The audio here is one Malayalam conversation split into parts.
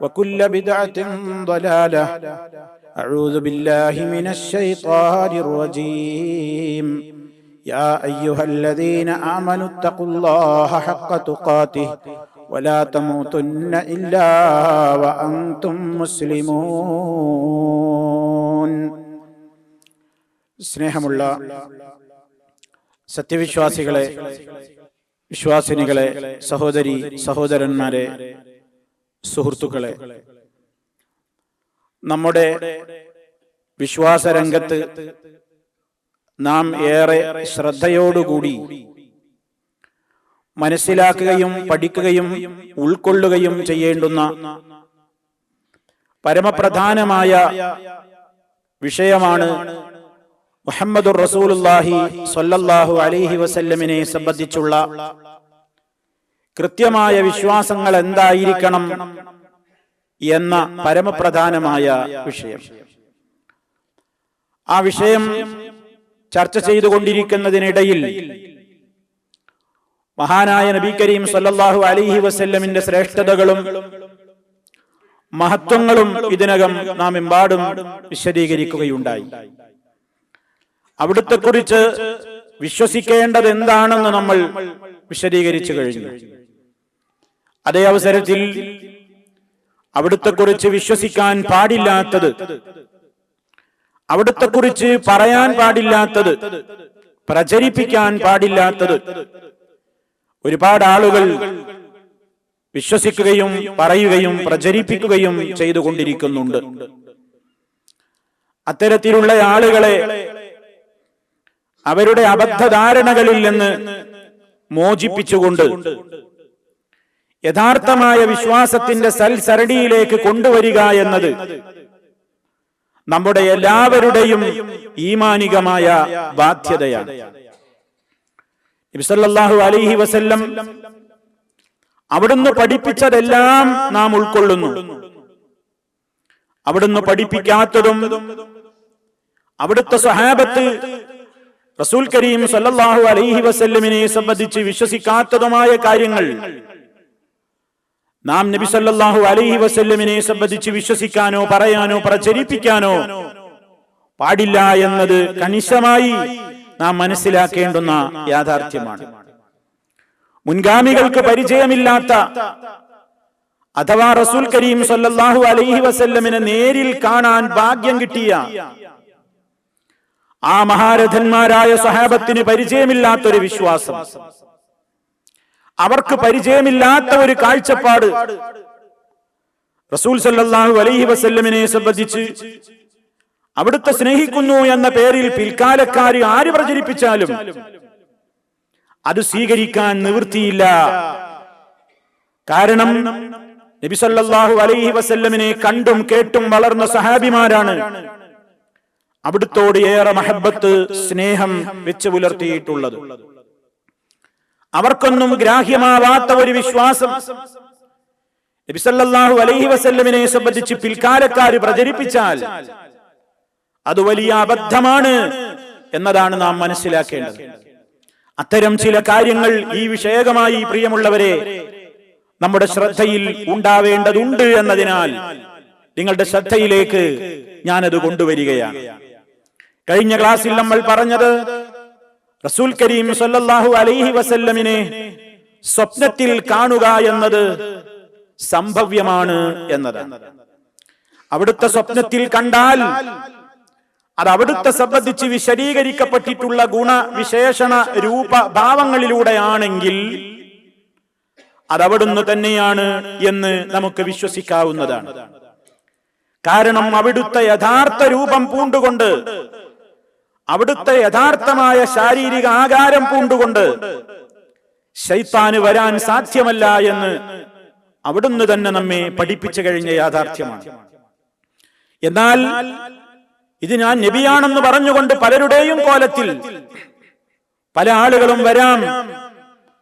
وكل بدعة ضلالة أعوذ بالله من الشيطان الرجيم يا أيها الذين آمنوا اتقوا الله حق تقاته ولا تموتن إلا وأنتم مسلمون സ്നേഹമുള്ള സത്യവിശ്വാസികളെ വിശ്വാസിനികളെ സഹോദരി സഹോദരന്മാരെ സുഹൃത്തുക്കളെ നമ്മുടെ വിശ്വാസരംഗത്ത് നാം ഏറെ ശ്രദ്ധയോടുകൂടി മനസ്സിലാക്കുകയും പഠിക്കുകയും ഉൾക്കൊള്ളുകയും ചെയ്യേണ്ടുന്ന പരമപ്രധാനമായ വിഷയമാണ് മുഹമ്മദുർ റസൂലുല്ലാഹി സൊല്ലാഹു അലൈഹി വസല്ലമിനെ സംബന്ധിച്ചുള്ള കൃത്യമായ വിശ്വാസങ്ങൾ എന്തായിരിക്കണം എന്ന പരമപ്രധാനമായ വിഷയം. ആ വിഷയം ചർച്ച ചെയ്തുകൊണ്ടിരിക്കുന്നതിനിടയിൽ മഹാനായ നബി കരീം സല്ലാഹു അലിഹി വസല്ലമിന്റെ ശ്രേഷ്ഠതകളും മഹത്വങ്ങളും ഇതിനകം നാം എമ്പാടും വിശദീകരിക്കുകയുണ്ടായി. അവിടുത്തെ കുറിച്ച് വിശ്വസിക്കേണ്ടത് എന്താണെന്ന് നമ്മൾ വിശദീകരിച്ചു കഴിഞ്ഞു. അതേ അവസരത്തിൽ അവിടുത്തെ കുറിച്ച് വിശ്വസിക്കാൻ പാടില്ലാത്തത് അവിടുത്തെ കുറിച്ച് പറയാൻ പാടില്ലാത്തത് പ്രചരിപ്പിക്കാൻ പാടില്ലാത്തത്. ഒരുപാട് ആളുകൾ വിശ്വസിക്കുകയും പറയുകയും പ്രചരിപ്പിക്കുകയും ചെയ്തുകൊണ്ടിരിക്കുന്നുണ്ട്. അത്തരത്തിലുള്ള ആളുകളെ അവരുടെ അബദ്ധധാരണകളിൽ നിന്ന് മോചിപ്പിച്ചുകൊണ്ട് യഥാർത്ഥമായ വിശ്വാസത്തിന്റെ സൽസരണിയിലേക്ക് കൊണ്ടുവരിക എന്നത് നമ്മുടെ എല്ലാവരുടെയും ഈമാനികമായ ബാധ്യതയാണ്. നബിസല്ലാഹു അലൈഹി വസല്ലം അവിടുന്ന് പഠിപ്പിച്ചതെല്ലാം നാം ഉൾക്കൊള്ളുന്നു. അവിടുന്ന് പഠിപ്പിക്കാത്തതും അവിടുത്തെ സഹാബത്ത് റസൂൽ കരീം സല്ലാഹു അലൈഹി വസല്ലമിനെ സംബന്ധിച്ച് വിശ്വസിക്കാത്തതുമായ കാര്യങ്ങൾ നാം നബി സല്ലാഹു അലൈഹി വസല്ലമിനെ സംബന്ധിച്ച് വിശ്വസിക്കാനോ പറയാനോ പ്രചരിപ്പിക്കാനോ പാടില്ല എന്നത് കണിശമായി നാം മനസ്സിലാക്കേണ്ടുന്ന യാഥാർത്ഥ്യമാണ്. മുൻഗാമികൾക്ക് പരിചയമില്ലാത്ത അഥവാ റസൂൽ കരീം സല്ലാഹു അലൈഹി വസല്ലമിനെ നേരിൽ കാണാൻ ഭാഗ്യം കിട്ടിയ ആ മഹാരഥന്മാരായ സഹാബത്തിന് പരിചയമില്ലാത്തൊരു വിശ്വാസം. അവർക്ക് പരിചയമില്ലാത്ത ഒരു കാഴ്ചപ്പാട് റസൂൽ സല്ലാഹു അലൈഹി വസല്ലമിനെ സംബന്ധിച്ച് അവിടുത്തെ സ്നേഹിക്കുന്നു എന്ന പേരിൽ പിൽക്കാലക്കാര് ആര് പ്രചരിപ്പിച്ചാലും അത് സ്വീകരിക്കാൻ നിവൃത്തിയില്ല. കാരണം നബി സല്ലാഹു അലൈഹി വസല്ലമിനെ കണ്ടും കേട്ടും വളർന്ന സഹാബിമാരാണ്. അവിടുത്തോട് ഏറെ മഹബത്ത് സ്നേഹം വെച്ച് പുലർത്തിയിട്ടുള്ളത്. അവർക്കൊന്നും ഗ്രാഹ്യമാവാത്ത ഒരു വിശ്വാസം. നബിസല്ലാഹു അലൈഹി വസല്ലമിനെ സംബന്ധിച്ച് പിൽക്കാലക്കാര് പ്രചരിപ്പിച്ചാൽ അത് വലിയ അബദ്ധമാണ് എന്നതാണ് നാം മനസ്സിലാക്കേണ്ടത്. അത്തരം ചില കാര്യങ്ങൾ ഈ വിഷയകമായി പ്രിയമുള്ളവരെ നമ്മുടെ ശ്രദ്ധയിൽ ഉണ്ടാവേണ്ടതുണ്ട് എന്നതിനാൽ നിങ്ങളുടെ ശ്രദ്ധയിലേക്ക് ഞാനത് കൊണ്ടുവരികയാണ്. കഴിഞ്ഞ ക്ലാസ്സിൽ നമ്മൾ പറഞ്ഞത് റസൂൽ കരീം സല്ലല്ലാഹു അലൈഹി വസല്ലമിനെ സ്വപ്നത്തിൽ കാണുക എന്നത് സംഭവ്യമാണ് എന്നതാണ് അവിടുത്തെ സ്വപ്നത്തിൽ കണ്ടാൽ അത് അവിടുത്തെ സംബന്ധിച്ച് വിശദീകരിക്കപ്പെട്ടിട്ടുള്ള ഗുണവിശേഷണ രൂപ ഭാവങ്ങളിലൂടെയാണെങ്കിൽ അത് അവിടുന്ന് തന്നെയാണ് എന്ന് നമുക്ക് വിശ്വസിക്കാവുന്നതാണ്. കാരണം അവിടുത്തെ യഥാർത്ഥ രൂപം പൂണ്ടുകൊണ്ട് അവിടുത്തെ യഥാർത്ഥമായ ശാരീരിക ആകാരം പൂണ്ടുകൊണ്ട് ശൈത്താന് വരാൻ സാധ്യമല്ല എന്ന് അവിടുന്ന് തന്നെ നമ്മെ പഠിപ്പിച്ചു കഴിഞ്ഞ യാഥാർത്ഥ്യമാണ്. എന്നാൽ ഇത് ഞാൻ നബിയാണെന്ന് പറഞ്ഞുകൊണ്ട് പലരുടെയും കോലത്തിൽ പല ആളുകളും വരാം.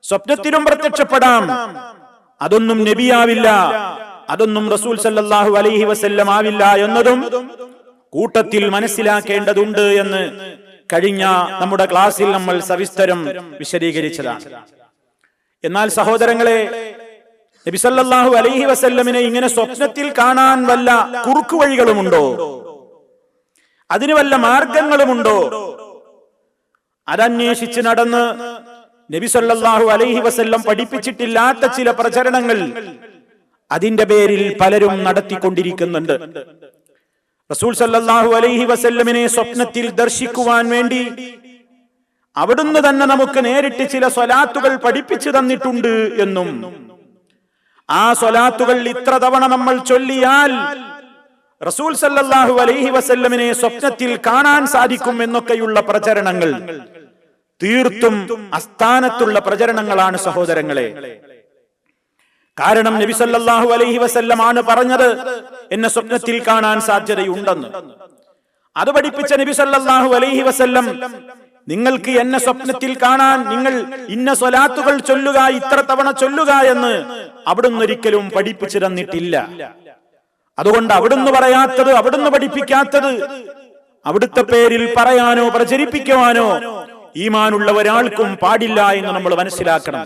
സ്വപ്നത്തിലും പ്രത്യക്ഷപ്പെടാം. അതൊന്നും നബിയാവില്ല. അതൊന്നും റസൂൽ സല്ലാഹു അലൈഹി വസല്ലം ആവില്ല എന്നതും കൂട്ടത്തിൽ മനസ്സിലാക്കേണ്ടതുണ്ട് എന്ന് കഴിഞ്ഞ നമ്മുടെ ക്ലാസ്സിൽ നമ്മൾ സവിസ്തരം വിശദീകരിച്ചതാണ്. എന്നാൽ സഹോദരങ്ങളെ നബിസല്ലാഹു അലൈഹി വസല്ലമിനെ ഇങ്ങനെ സ്വപ്നത്തിൽ കാണാൻ വല്ല കുറുക്കുവഴികളുമുണ്ടോ അതിന് വല്ല മാർഗങ്ങളുമുണ്ടോ? അതന്വേഷിച്ച് നടന്ന് നബി സല്ലല്ലാഹു അലൈഹി വസല്ലം പഠിപ്പിച്ചിട്ടില്ലാത്ത ചില പ്രചരണങ്ങൾ അതിന്റെ പേരിൽ പലരും നടത്തിക്കൊണ്ടിരിക്കുന്നുണ്ട്. റസൂൽ സല്ലല്ലാഹു അലൈഹി വസല്ലമിനെ സ്വപ്നത്തിൽ ദർശിക്കുവാൻ വേണ്ടി അവിടുന്ന് തന്നെ നമുക്ക് നേരിട്ട് ചില സ്വലാത്തുകൾ പഠിപ്പിച്ചു തന്നിട്ടുണ്ട് എന്നും ആ സ്വലാത്തുകൾ ഇത്ര തവണ നമ്മൾ ചൊല്ലിയാൽ റസൂൽ സല്ലല്ലാഹു അലൈഹി വസല്ലമിനെ സ്വപ്നത്തിൽ കാണാൻ സാധിക്കും എന്നൊക്കെയുള്ള പ്രചരണങ്ങൾ തീർത്തും അസ്ഥാനത്തുള്ള പ്രചരണങ്ങളാണ് സഹോദരങ്ങളെ. കാരണം നബി സല്ലല്ലാഹു അലൈഹി വസല്ലം ആണ് പറഞ്ഞത്. എന്നെ സ്വപ്നത്തിൽ കാണാൻ സാധ്യതയുണ്ടെന്ന്. അത് പഠിപ്പിച്ച നബി സല്ലല്ലാഹു അലൈഹി വസല്ലം നിങ്ങൾക്ക് എന്നെ സ്വപ്നത്തിൽ കാണാൻ നിങ്ങൾ ഇന്ന സ്വലാത്തുകൾ ചൊല്ലുക ഇത്ര തവണ ചൊല്ലുക എന്ന് അവിടുന്ന് ഒരിക്കലും പഠിപ്പിച്ചു തന്നിട്ടില്ല. അതുകൊണ്ട് അവിടുന്ന് പറയാത്തത് അവിടുന്ന് പഠിപ്പിക്കാത്തത് അവിടുത്തെ പേരിൽ പറയാനോ പ്രചരിപ്പിക്കുവാനോ ഈമാനുള്ള ഒരാൾക്കും പാടില്ല എന്ന് നമ്മൾ മനസ്സിലാക്കണം.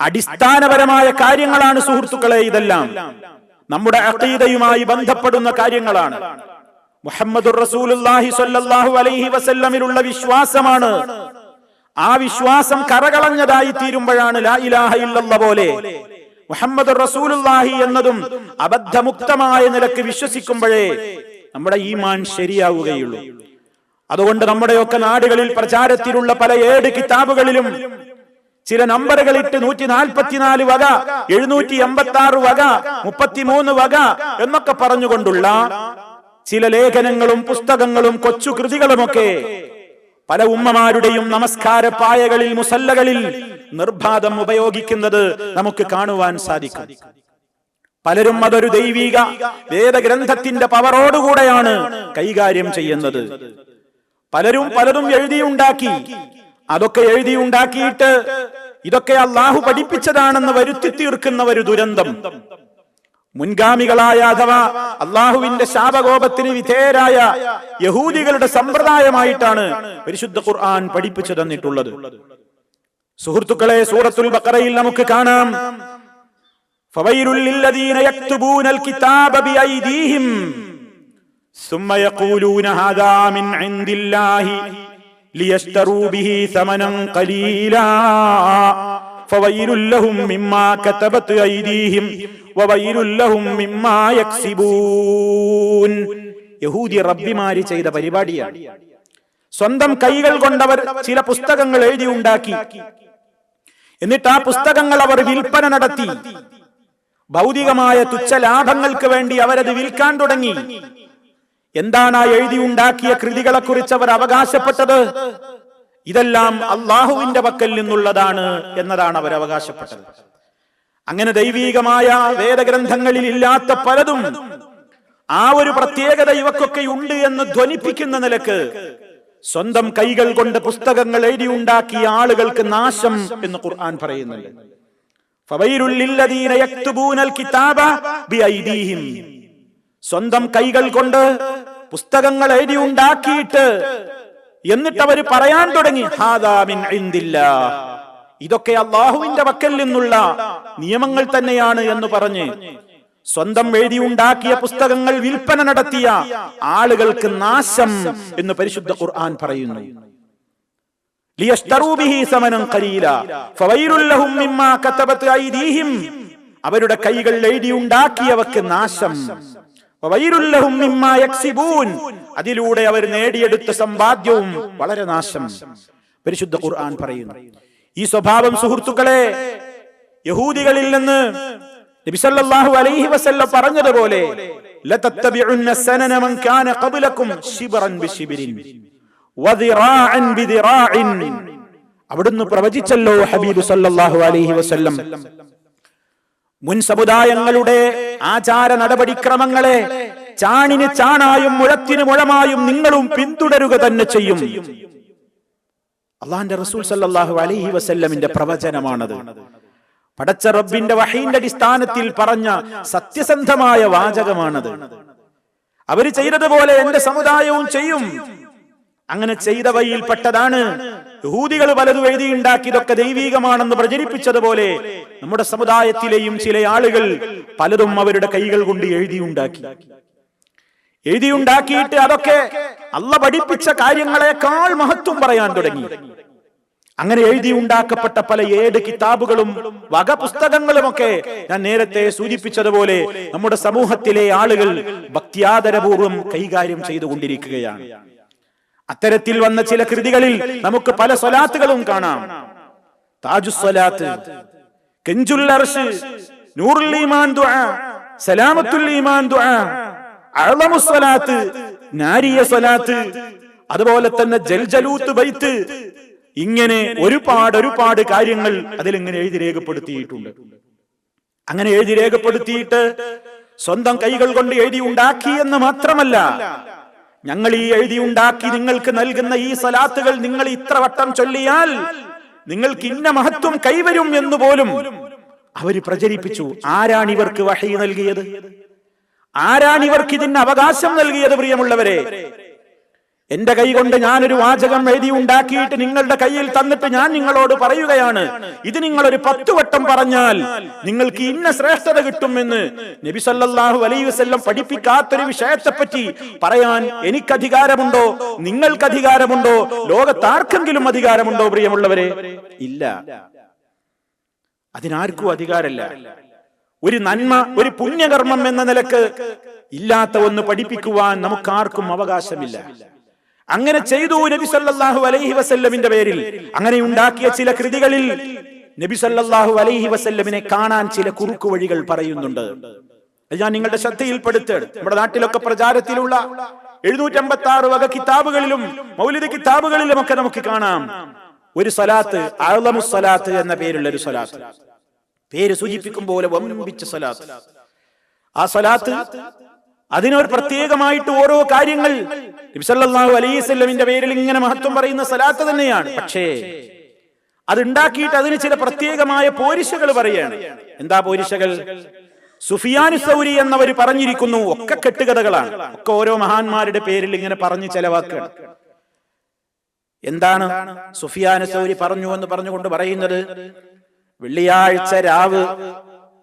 അടിസ്ഥാനപരമായ കാര്യങ്ങളാണ് സുഹൃത്തുക്കളെ ഇതെല്ലാം. നമ്മുടെ അഖീദയുമായി ബന്ധപ്പെടുന്ന കാര്യങ്ങളാണ്. മുഹമ്മദുർ റസൂലുള്ളാഹി സ്വല്ലല്ലാഹു അലൈഹി വസല്ലമിലുള്ള വിശ്വാസമാണ്. ആ വിശ്വാസം കരകളഞ്ഞതായി തീരുമ്പോഴാണ് ലാ ഇലാഹ പോലെ മുഹമ്മദ് റസൂലുല്ലാഹി എന്നതും അബദ്ധമുക്തമായ നിലയ്ക്ക് വിശ്വസിക്കുമ്പോഴേ നമ്മുടെ ഈമാൻ ശരിയാവുകയുള്ളൂ. അതുകൊണ്ട് നമ്മുടെയൊക്കെ നാടുകളിൽ പ്രചാരത്തിലുള്ള പല ഏഴ് കിതാബുകളിലും ചില നമ്പറുകൾ ഇട്ട് നൂറ്റി നാൽപ്പത്തിനാല് വക എഴുന്നൂറ്റി എൺപത്തി ആറ് വക മുപ്പത്തിമൂന്ന് വക എന്നൊക്കെ പറഞ്ഞുകൊണ്ടുള്ള ചില ലേഖനങ്ങളും പുസ്തകങ്ങളും കൊച്ചു കൃതികളുമൊക്കെ പല ഉമ്മമാരുടെയും നമസ്കാര പായകളിൽ മുസല്ലകളിൽ നിർബാധം ഉപയോഗിക്കുന്നത് നമുക്ക് കാണുവാൻ സാധിക്കും. പലരും അതൊരു ദൈവിക വേദഗ്രന്ഥത്തിന്റെ പവറോടുകൂടെയാണ് കൈകാര്യം ചെയ്യുന്നത്. പലരും പലതും എഴുതിയുണ്ടാക്കി. അതൊക്കെ എഴുതിയുണ്ടാക്കിയിട്ട് ഇതൊക്കെ അള്ളാഹു പഠിപ്പിച്ചതാണെന്ന് വരുത്തി തീർക്കുന്ന ഒരു ദുരന്തം മുൻഗാമികളായ അഥവാ അള്ളാഹുവിന്റെ ശാപകോപത്തിന് വിധേയരായ യഹൂദികളുടെ സമ്പ്രദായമായിട്ടാണ് പരിശുദ്ധ ഖുർആൻ പഠിപ്പിച്ചു തന്നിട്ടുള്ളത് സുഹൃത്തുക്കളെ സൂറത്തുൽ ബഖറയിൽ നമുക്ക് കാണാം فويل للذين يكتبون الكتاب بأيديهم ثم يقولون هذا من عند الله ليشتروا به ثمنا قليلا فويل لهم مما كتبت أيديهم وويل لهم مما يكسبون യഹൂദി റബ്ബിമാര് ചെയ്ത പരിപാടിയാണ് സ്വന്തം കൈകൾ കൊണ്ടവർ ചില പുസ്തകങ്ങൾ എഴുതി ഉണ്ടാക്കി എന്നിട്ട് ആ പുസ്തകങ്ങൾ അവർ വിൽപ്പന നടത്തി ഭൗതികമായ തുച്ഛ ലാഭങ്ങൾക്ക് വേണ്ടി അവരത് വിൽക്കാൻ തുടങ്ങി എന്താണ് ആ എഴുതി ഉണ്ടാക്കിയ കൃതികളെ കുറിച്ച് അവർ അവകാശപ്പെട്ടത്? ഇതെല്ലാം അള്ളാഹുവിന്റെ പക്കൽ നിന്നുള്ളതാണ് എന്നതാണ് അവർ അവകാശപ്പെട്ടത്. അങ്ങനെ ദൈവീകമായ വേദഗ്രന്ഥങ്ങളിൽ ഇല്ലാത്ത പലതും ആ ഒരു പ്രത്യേകത ഇവക്കൊക്കെ ഉണ്ട് എന്ന് ധ്വനിപ്പിക്കുന്ന നിലയ്ക്ക് സ്വന്തം കൈകൾ കൊണ്ട് പുസ്തകങ്ങൾ എഴുതി ഉണ്ടാക്കിയ ആളുകൾക്ക് നാശം എന്ന് ഖുർആൻ പറയുന്നുണ്ട്. കിതാബ സ്വന്തം കൈകൾ കൊണ്ട് പുസ്തകങ്ങൾ എഴുതി ഉണ്ടാക്കിയിട്ട് എന്നിട്ട് അവർ പറയാൻ തുടങ്ങി ഹാദാമിൻ ഇതൊക്കെ അള്ളാഹുവിന്റെ വക്കൽ നിന്നുള്ള നിയമങ്ങൾ തന്നെയാണ് എന്ന് പറഞ്ഞ് സ്വന്തം എഴുതി ഉണ്ടാക്കിയ പുസ്തകങ്ങൾ വിൽപ്പന നടത്തിയ ആളുകൾക്ക് നാശം എന്ന് പരിശുദ്ധ ഖുർആൻ പറയുന്നു. അവരുടെ കൈകൾ എഴുതി ഉണ്ടാക്കിയവക്ക് നാശം. അതിലൂടെ അവർ നേടിയെടുത്ത സമ്പാദ്യവും വളരെ നാശം. പരിശുദ്ധ ഖുർആൻ പറയുന്നു. ഈ സ്വഭാവം സുഹൃത്തുക്കളെ യഹൂദികളിൽ നിന്ന് നബി സല്ലല്ലാഹു അലൈഹി വസല്ലം പറഞ്ഞതുപോലെ അവിടുന്ന് പ്രവചിച്ചല്ലോ ഹബീബ് സല്ലല്ലാഹു അലൈഹി വസല്ലം. മുൻ സമുദായങ്ങളുടെ ആചാര നടപടിക്രമങ്ങളെ ചാണിന് ചാണായും മുഴത്തിന് മുഴമായും നിങ്ങളും പിന്തുടരുക തന്നെ ചെയ്യും. അള്ളാന്റെ റസൂൽ സല്ലാഹു അലൈഹി വസല്ലമിന്റെ പ്രവചനമാണത്. പടച്ച റബ്ബിന്റെ വഹീന്റെ അടിസ്ഥാനത്തിൽ പറഞ്ഞ സത്യസന്ധമായ വാചകമാണത്. അവർ ചെയ്തതുപോലെ എന്റെ സമുദായവും ചെയ്യും. അങ്ങനെ ചെയ്തവയിൽപ്പെട്ടതാണ് യഹൂദികൾ പലതും എഴുതിയുണ്ടാക്കിയതൊക്കെ ദൈവീകമാണെന്ന് പ്രചരിപ്പിച്ചതുപോലെ നമ്മുടെ സമുദായത്തിലെയും ചില ആളുകൾ പലതും അവരുടെ കൈകൾ കൊണ്ട് എഴുതിയുണ്ടാക്കി. എഴുതിയുണ്ടാക്കിയിട്ട് അതൊക്കെ അല്ല പഠിപ്പിച്ച കാര്യങ്ങളെക്കാൾ മഹത്വം പറയാൻ തുടങ്ങി. അങ്ങനെ എഴുതി ഉണ്ടാക്കപ്പെട്ട പല ഏട് കിതാബുകളും വക പുസ്തകങ്ങളുമൊക്കെ ഞാൻ നേരത്തെ സൂചിപ്പിച്ചതുപോലെ നമ്മുടെ സമൂഹത്തിലെ ആളുകൾ ഭക്തിയാദരപൂർവം കൈകാര്യം ചെയ്തുകൊണ്ടിരിക്കുകയാണ്. അത്തരത്തിൽ വന്ന ചില കൃതികളിൽ നമുക്ക് പല സ്വലാത്തുകളും കാണാം. താജുസ്വലാത്ത് കെഞ്ചുൽ അർഷ് നൂറുൽ ഈമാൻ ദുആ സലാമത്തുൽ ഈമാൻ ദുആ നാരിയ സ്വലാത്ത് അതുപോലെ തന്നെ ജൽജലൂത്ത് ബൈത്ത് ഇങ്ങനെ ഒരുപാട് ഒരുപാട് കാര്യങ്ങൾ അതിൽ ഇങ്ങനെ എഴുതി രേഖപ്പെടുത്തിയിട്ടുണ്ട്. അങ്ങനെ എഴുതി രേഖപ്പെടുത്തിയിട്ട് സ്വന്തം കൈകൾ കൊണ്ട് എഴുതി ഉണ്ടാക്കി എന്ന് മാത്രമല്ല ഞങ്ങൾ ഈ എഴുതി ഉണ്ടാക്കി നിങ്ങൾക്ക് നൽകുന്ന ഈ സലാത്തുകൾ നിങ്ങൾ ഇത്ര വട്ടം ചൊല്ലിയാൽ നിങ്ങൾക്ക് ഇന്ന മഹത്വം കൈവരും എന്ന് പോലും അവർ പ്രചരിപ്പിച്ചു. ആരാണ് ഇവർക്ക് വഹി നൽകിയത്? ആരാണ് ഇവർക്ക് ഇതിന് അവകാശം നൽകിയത് പ്രിയമുള്ളവരെ? എന്റെ കൈ കൊണ്ട് ഞാനൊരു വാചകം എഴുതി ഉണ്ടാക്കിയിട്ട് നിങ്ങളുടെ കയ്യിൽ തന്നിട്ട് ഞാൻ നിങ്ങളോട് പറയുകയാണ്. ഇത് നിങ്ങൾ ഒരു പത്ത് വട്ടം പറഞ്ഞാൽ നിങ്ങൾക്ക് ഇന്ന ശ്രേഷ്ഠത കിട്ടുമെന്ന് നബി സല്ലല്ലാഹു അലൈഹി വസല്ലം പഠിപ്പിക്കാത്തൊരു വിഷയത്തെപ്പറ്റി പറയാൻ എനിക്ക് അധികാരമുണ്ടോ നിങ്ങൾക്ക് അധികാരമുണ്ടോ ലോകത്താർക്കെങ്കിലും അധികാരമുണ്ടോ പ്രിയമുള്ളവരെ? ഇല്ല. അതിനാർക്കും അധികാരമില്ല. ഒരു നന്മ ഒരു പുണ്യകർമ്മം എന്ന നിലയ്ക്ക് ഇല്ലാത്ത ഒന്ന് പഠിപ്പിക്കുവാൻ നമുക്കാർക്കും അവകാശമില്ല. അങ്ങനെ ചെയ്തു നബി സല്ലാഹു അലൈഹി വസല്ലമിന്റെ പേരിൽ. അങ്ങനെ ഉണ്ടാക്കിയ ചില കൃതികളിൽ നബി സല്ലാഹു അലൈഹി വസല്ലമിനെ കാണാൻ ചില കുറുക്കു വഴികൾ പറയുന്നുണ്ട്. അത് ഞാൻ നിങ്ങളുടെ ശ്രദ്ധയിൽപ്പെടുത്ത്. നമ്മുടെ നാട്ടിലൊക്കെ പ്രചാരത്തിലുള്ള എഴുന്നൂറ്റമ്പത്തി ആറ് വക കിതാബുകളിലും മൗലിക കിതാബുകളിലും ഒക്കെ നമുക്ക് കാണാം. ഒരു സലാത്ത് അഴലമു സ്വലാത്ത് എന്ന പേരുള്ള ഒരു സലാത്ത് പേര് സൂചിപ്പിക്കും പോലെ വമ്പിച്ച സ്വലാത്ത്. ആ സ്വലാത്ത് അതിനൊരു പ്രത്യേകമായിട്ട് ഓരോ കാര്യങ്ങൾ നബിസല്ലാഹു പേരിൽ ഇങ്ങനെ മഹത്വം പറയുന്ന സലാത്ത് തന്നെയാണ്. പക്ഷേ അത് ഉണ്ടാക്കിയിട്ട് അതിന് ചില പ്രത്യേകമായ പോരിശകൾ പറയാണ്. എന്താ പോരിശകൾ സുഫിയാനു സൗരി എന്നവർ പറഞ്ഞിരിക്കുന്നു ഒക്കെ കെട്ടുകഥകളാണ്. ഒക്കെ ഓരോ മഹാന്മാരുടെ പേരിൽ ഇങ്ങനെ പറഞ്ഞു ചെലവാക്കുകയാണ്. എന്താണ് സുഫിയാനു സൗരി പറഞ്ഞു എന്ന് പറഞ്ഞുകൊണ്ട് പറയുന്നത്? വെള്ളിയാഴ്ച രാവ്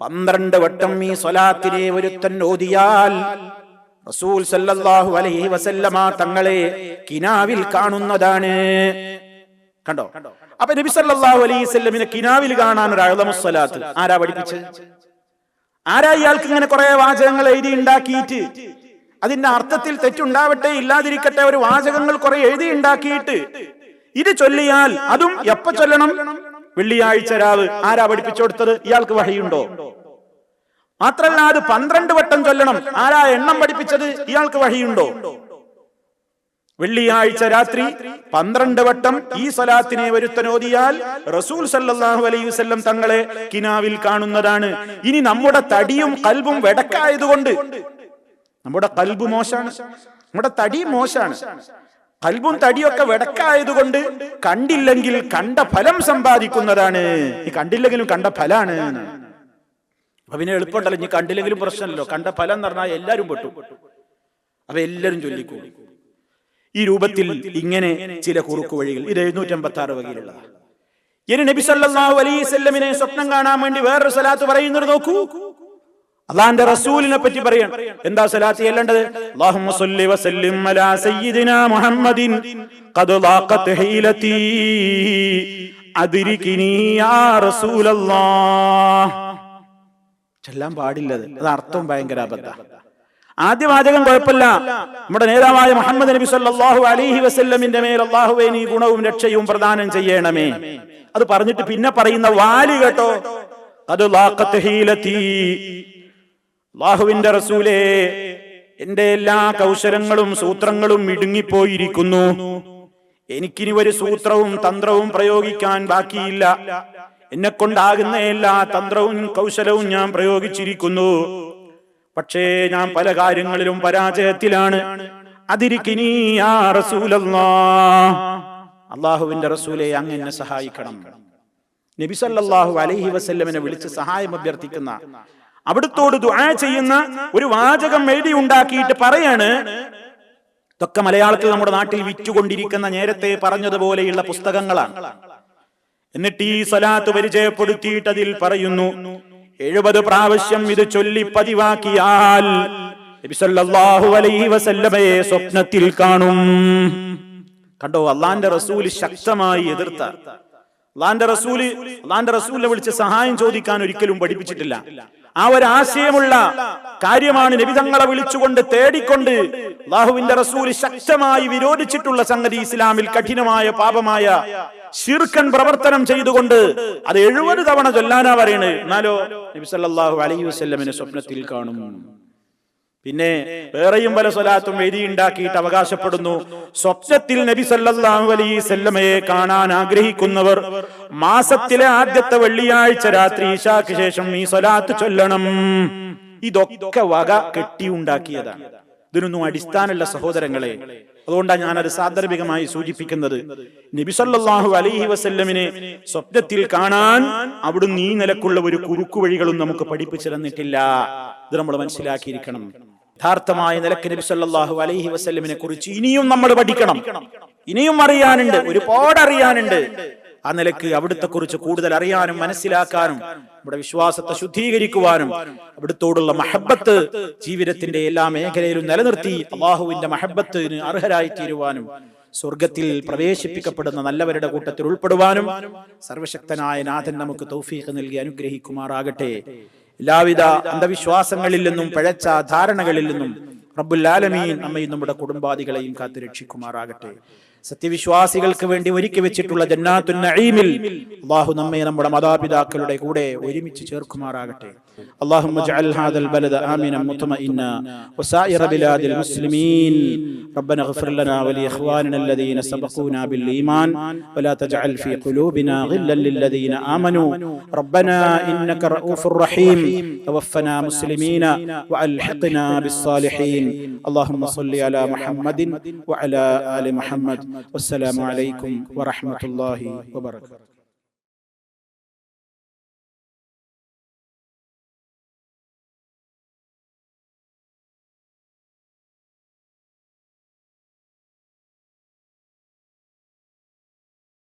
പന്ത്രണ്ട് വട്ടം ഈ സ്വലാത്തിനെ ഒരുത്തൻ ഓതിയാൽ റസൂൽ സല്ലല്ലാഹു അലൈഹി വസല്ലമ തങ്ങളെ കിനാവിൽ കാണുന്നതാണ്. കണ്ടോ? അപ്പൊ നബി സല്ലല്ലാഹു അലൈഹി വസല്ലമിനെ കിനാവിൽ കാണാൻ ഒരു അഴലമുസ്വലാത്ത് ആരാ പഠിപ്പിച്ചു ആരാ ഇയാൾക്ക് ഇങ്ങനെ കുറെ വാചകങ്ങൾ എഴുതി ഉണ്ടാക്കിയിട്ട്? അതിന്റെ അർത്ഥത്തിൽ തെറ്റുണ്ടാവട്ടെ ഇല്ലാതിരിക്കട്ടെ ഒരു വാചകങ്ങൾ കുറെ എഴുതി ഉണ്ടാക്കിയിട്ട് ഇത് ചൊല്ലിയാൽ അതും എപ്പ ചൊല്ലണം? വെള്ളിയാഴ്ച രാവ്. ആരാ പഠിപ്പിച്ചു കൊടുത്തത്? ഇയാൾക്ക് വഹയുണ്ടോ മാത്രല്ല അത് പന്ത്രണ്ട് വട്ടം ചൊല്ലണം. ആരാ എണ്ണം പഠിപ്പിച്ചത്? ഇയാൾക്ക് വഴിയുണ്ടോ? വെള്ളിയാഴ്ച രാത്രി പന്ത്രണ്ട് വട്ടം ഈ സ്വലാത്തിനെ വരുത്തനോദിയാൽ റസൂൽ സല്ലാഹു അലൈഹി വസല്ലം തങ്ങളെ കിനാവിൽ കാണുന്നതാണ്. ഇനി നമ്മുടെ തടിയും കൽബും വെടക്കായതുകൊണ്ട് നമ്മുടെ കൽബ് മോശാണ്. നമ്മുടെ തടി മോശാണ്. കൽബും തടിയൊക്കെ വെടക്കായതുകൊണ്ട് കണ്ടില്ലെങ്കിൽ കണ്ട ഫലം സമ്പാദിക്കുന്നതാണ്. ഈ കണ്ടില്ലെങ്കിലും കണ്ട ഫലാണ് അപ്പൊ പിന്നെ എളുപ്പമുണ്ടല്ലോ ഇനി കണ്ടില്ലെങ്കിലും പ്രശ്നമല്ലോ കണ്ട ഫലം എന്ന് പറഞ്ഞാൽ എല്ലാരും പെട്ടു. അപ്പൊ എല്ലാരും ചൊല്ലിക്കൂ ഈ രൂപത്തിൽ ഇങ്ങനെ ചില കുറുക്കു വഴികൾ ഇത് എഴുന്നൂറ്റി അമ്പത്തി ആറ് വകയിലുള്ളതാണ് ഇനി നബി സല്ലല്ലാഹു അലൈഹി സ്വപ്നം കാണാൻ വേണ്ടി വേറൊരു സലാത്ത് പറയുന്നത് നോക്കൂ. അള്ളാന്റെ റസൂലിനെ പറ്റി പറയണം. എന്താ സലാത്ത് ചെല്ലേണ്ടത്? അല്ലാഹുമ്മ സല്ലി വസല്ലിം അലാ സയ്യിദിനാ മുഹമ്മദിൻ ഖദ് ളാഖത് ഹീലതി അദ്രികിനി യാ റസൂലല്ലാഹ്. ചെല്ലാൻ പാടില്ലത്. അത് അർത്ഥം ഭയങ്കര അബദ്ധ. ആദ്യ വാചകം കുഴപ്പമില്ല. നമ്മുടെ നേതാവായ മുഹമ്മദ് നബി സല്ലാഹു അലൈഹി വസ്ല്ലമിന്റെ മേൽ അള്ളാഹുവേ നീ ഗുണവും രക്ഷയും പ്രദാനം ചെയ്യണമേ. അത് പറഞ്ഞിട്ട് പിന്നെ പറയുന്ന വാലി കേട്ടോ. അത് ലാഹുവിന്റെ അള്ളാഹുവിന്റെ റസൂലേ എന്റെ എല്ലാ കൗശലങ്ങളും സൂത്രങ്ങളും ഇടുങ്ങിപ്പോയിരിക്കുന്നു. എനിക്കിനി ഒരു സൂത്രവും തന്ത്രവും പ്രയോഗിക്കാൻ ബാക്കിയില്ല. എന്നെ കൊണ്ടാകുന്ന എല്ലാ തന്ത്രവും കൗശലവും ഞാൻ പ്രയോഗിച്ചിരിക്കുന്നു. പക്ഷേ ഞാൻ പല കാര്യങ്ങളിലും പരാജയത്തിലാണ്. അള്ളാഹുവിന്റെ റസൂലെ അങ്ങ് എന്നെ സഹായിക്കണം. നബി സല്ലല്ലാഹു അലൈഹി വസല്ലമിനെ വിളിച്ച് സഹായം അഭ്യർത്ഥിക്കുന്ന അവിടുത്തോട് ദുആ ചെയ്യുന്ന ഒരു വാചകം എഴുതി ഉണ്ടാക്കിയിട്ട് പറയാണ് ഇതൊക്കെ മലയാളത്തിൽ നമ്മുടെ നാട്ടിൽ വിറ്റുകൊണ്ടിരിക്കുന്ന നേരത്തെ പറഞ്ഞതുപോലെയുള്ള പുസ്തകങ്ങളാണ്. എന്നിട്ട് ഈ സലാത്ത് പരിചയപ്പെടുത്തിയിട്ട് അതിൽ പറയുന്നു എഴുപത് പ്രാവശ്യം ഇത് ചൊല്ലി പതിവാക്കിയാൽ വസല്ലമയെ സ്വപ്നത്തിൽ കാണും. കണ്ടോ അള്ളാന്റെ റസൂൽ ശക്തമായി എതിർത്ത. അള്ളാന്റെ റസൂൽ അള്ളാന്റെ റസൂലിനെ വിളിച്ച് സഹായം ചോദിക്കാൻ ഒരിക്കലും പഠിപ്പിച്ചിട്ടില്ല. ആ ഒരു ആശയമുള്ള കാര്യമാണ് നബിതങ്ങളെ വിളിച്ചുകൊണ്ട് തേടിക്കൊണ്ട് അള്ളാഹുവിന്റെ റസൂൽ ശക്തമായി വിരോധിച്ചിട്ടുള്ള സംഗതി ഇസ്ലാമിൽ കഠിനമായ പാപമായ ശീർക്കൻ പ്രവർത്തനം ചെയ്തുകൊണ്ട് അത് എഴുപത് തവണ ചൊല്ലാനാ പറയണ്. എന്നാലോ നബിസല്ലാഹു അലൈഹി വസ്ല്ലമിനെ സ്വപ്നത്തിൽ കാണും. പിന്നെ വേറെയും പല സ്വലാത്തും വേദി ഉണ്ടാക്കിയിട്ട് അവകാശപ്പെടുന്നു. സ്വപ്നത്തിൽ നബി സല്ലല്ലാഹു അലൈഹി വസല്ലമയെ കാണാൻ ആഗ്രഹിക്കുന്നവർ മാസത്തിലെ ആദ്യത്തെ വെള്ളിയാഴ്ച രാത്രി ഈശാക്ക് ശേഷം ഈ സ്വലാത്ത് ചൊല്ലണം. ഇതൊക്കെ വക കെട്ടിയുണ്ടാക്കിയതാണ് ഇതിനൊന്നും അടിസ്ഥാനമല്ല സഹോദരങ്ങളെ അതുകൊണ്ടാണ് ഞാനത് സാന്ദർഭികമായി സൂചിപ്പിക്കുന്നത്. നബിസല്ലാഹു അലൈഹി വസല്ലമിനെ സ്വപ്നത്തിൽ കാണാൻ അവിടുന്ന് ഈ നിലക്കുള്ള ഒരു കുറുക്കു വഴികളും നമുക്ക് പഠിപ്പിച്ചു തന്നിട്ടില്ല. ഇത് നമ്മൾ മനസ്സിലാക്കിയിരിക്കണം. യഥാർത്ഥമായ നിലയ്ക്ക് നബി സല്ലല്ലാഹു അലൈഹി വസല്ലമിനെ കുറിച്ച് ഇനിയും നമ്മൾ പഠിക്കണം. ഇനിയും അറിയാനുണ്ട്. ഒരുപാട് അറിയാനുണ്ട്. ആ നിലയ്ക്ക് അവിടുത്തെ കുറിച്ച് കൂടുതൽ അറിയാനും മനസ്സിലാക്കാനും നമ്മുടെ വിശ്വാസത്തെ ശുദ്ധീകരിക്കുവാനും അവിടുത്തോടുള്ള മഹബത്ത് ജീവിതത്തിന്റെ എല്ലാ മേഖലയിലും നിലനിർത്തി അള്ളാഹുവിന്റെ മഹബത്തിന് അർഹരായി തീരുവാനും സ്വർഗത്തിൽ പ്രവേശിപ്പിക്കപ്പെടുന്ന നല്ലവരുടെ കൂട്ടത്തിൽ ഉൾപ്പെടുവാനും സർവശക്തനായ നാഥൻ നമുക്ക് തൗഫീഖ് നൽകി അനുഗ്രഹിക്കുമാറാകട്ടെ. എല്ലാവിധ അന്ധവിശ്വാസങ്ങളിൽ നിന്നും പഴച്ച ധാരണകളിൽ നിന്നും റബ്ബുല്ലാലമീൻ നമ്മയും നമ്മുടെ കുടുംബാദികളെയും കാത്തു രക്ഷിക്കുമാറാകട്ടെ സത്യവിശ്വാസികൾക്ക് വേണ്ടി ഒരുക്കി വെച്ചിട്ടുള്ള ജന്നാത്തു നഈമിൽ അല്ലാഹു നമ്മെ നമ്മുടെ മാതാപിതാക്കളുടെ കൂടെ ഒരുമിച്ച് ചേർക്കുമാറാകട്ടെ. അള്ളാഹു ജഅൽ ഹാദൽ ബലദ ആമിന മുത്മഇന്ന വസായിറ ബിലാദിൽ മുസ്ലിമീൻ. ربنا اغفر لنا ولإخواننا الذين سبقونا بالإيمان ولا تجعل في قلوبنا غلا للذين آمنوا. ربنا إنك رؤوف رحيم. توفنا مسلمين وألحقنا بالصالحين. اللهم صل على محمد وعلى آل محمد. والسلام عليكم ورحمة الله وبركاته.